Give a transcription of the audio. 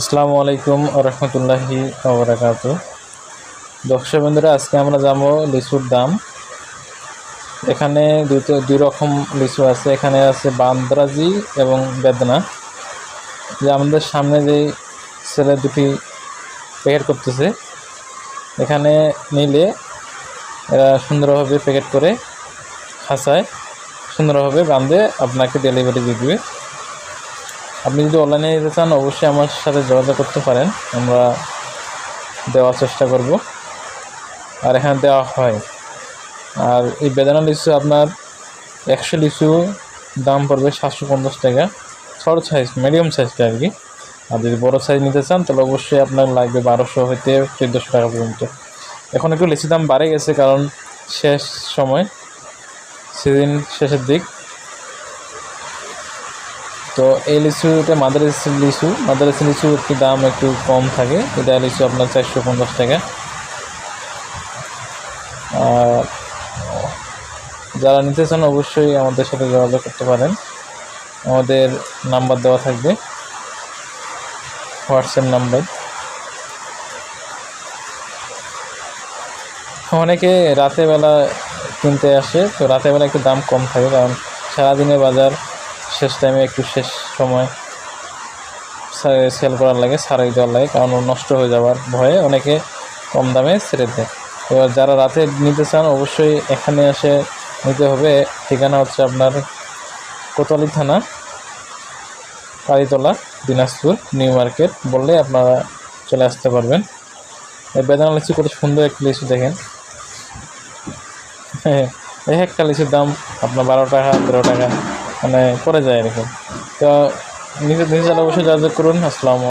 আসসালামু আলাইকুম রহমতুল্লাহি ওবরাকাত দর্শক বন্ধুরা, আজকে আমরা যাব লিচুর দাম। এখানে দুটো দুই রকম লিচু আছে। এখানে আছে বান্দ্রাজি এবং বেদনা। যে আমাদের সামনে যে ছেলে দুটি প্যাকেট করতেছে, এখানে নিলে এরা সুন্দরভাবে প্যাকেট করে খাঁচায়, সুন্দরভাবে বাঁধে, আপনাকে ডেলিভারি দিয়ে দেবে। আপনি যদি অনলাইনে নিতে চান, অবশ্যই আমার সাথে যোগাযোগ করতে পারেন। আমরা দেওয়ার চেষ্টা করব। আর এখানে দেওয়া হয়। আর এই বেদানা লিচু আপনার একশো লিচু দাম পড়বে সাতশো পঞ্চাশ টাকা। ছোটো সাইজ মিডিয়াম সাইজটা আর কি। আর যদি বড়ো সাইজ নিতে চান, তাহলে অবশ্যই আপনার লাগবে বারোশো হইতে চোদ্দোশো টাকা পর্যন্ত। এখন একটু লিচুর দাম বাড়ে গেছে, কারণ শেষ সময় সিজন শেষের দিক। তো এই লিচুটা মাদারেসি লিচু মাদারেসি লিচু একটু দাম একটু কম থাকে। এটা লিচু আপনার চারশো পঞ্চাশ টাকা। আর যারা নিতে চান অবশ্যই আমাদের সাথে যোগাযোগ করতে পারেন। আমাদের নাম্বার দেওয়া থাকবে। WhatsApp number. অনেকে রাতের বেলা কিনতে আসে, তো রাতের বেলা একটু দাম কম থাকে, কারণ সারাদিনের বাজার শেষ টাইমে একটু শেষ সময় সেল করার লাগে, সারাই দেওয়ার লাগে, কারণ নষ্ট হয়ে যাওয়ার ভয়ে অনেকে কম দামে ছেড়ে দেয়। এবার যারা রাতে নিতে চান, অবশ্যই এখানে এসে নিতে হবে। ঠিকানা হচ্ছে আপনার কোতোয়ালি থানা, কালীতলা, দিনাজপুর, নিউ মার্কেট বললে আপনারা চলে আসতে পারবেন। এই বেদানা লিচু কত সুন্দর একটি লিচু দেখেন। হ্যাঁ এই একটা লিচুর দাম আপনার বারো টাকা, তেরো টাকা। মানে পড়ে যায় এরকম। তো নিজের নিজের অবশ্যই যোগাযোগ করুন আসসালামু